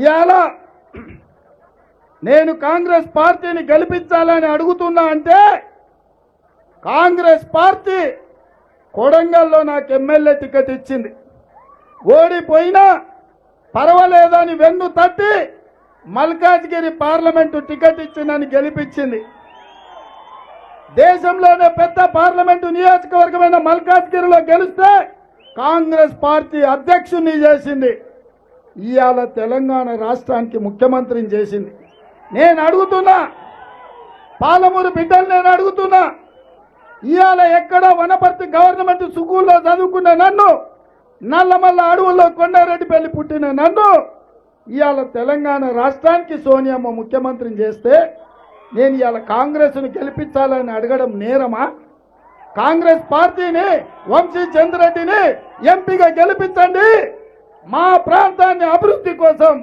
ఇవాళ నేను కాంగ్రెస్ పార్టీని గెలిపించాలని అడుగుతున్నా అంటే కాంగ్రెస్ పార్టీ కొడంగల్లో నాకు ఎమ్మెల్యే టికెట్ ఇచ్చింది. ఓడిపోయినా పర్వాలేదని వెన్ను తట్టి మల్కాజ్గిరి పార్లమెంటు టికెట్ ఇచ్చిందని గెలిపించింది. దేశంలోనే పెద్ద పార్లమెంటు నియోజకవర్గమైన మల్కాజ్గిరిలో గెలిస్తే కాంగ్రెస్ పార్టీ అధ్యక్షుని చేసింది. ఇవాళ తెలంగాణ రాష్ట్రానికి ముఖ్యమంత్రిని చేసింది. నేను అడుగుతున్నా పాలమూరు బిడ్డలు నేను అడుగుతున్నా ఇవాళ ఎక్కడో వనపర్తి గవర్నమెంట్ స్కూల్లో చదువుకున్న నన్ను నల్లమల్ల అడవుల్లో కొండారెడ్డిపల్లి పుట్టిన నన్ను ఇవాళ తెలంగాణ రాష్ట్రానికి సోనియమ్మ ముఖ్యమంత్రిని చేస్తే నేను ఇవాళ కాంగ్రెస్ను గెలిపించాలని అడగడం నేరమా? కాంగ్రెస్ పార్టీని వంశీ చంద్రెడ్డిని ఎంపీగా గెలిపించండి. మా ప్రాంతాన్ని అభివృద్ధి కోసం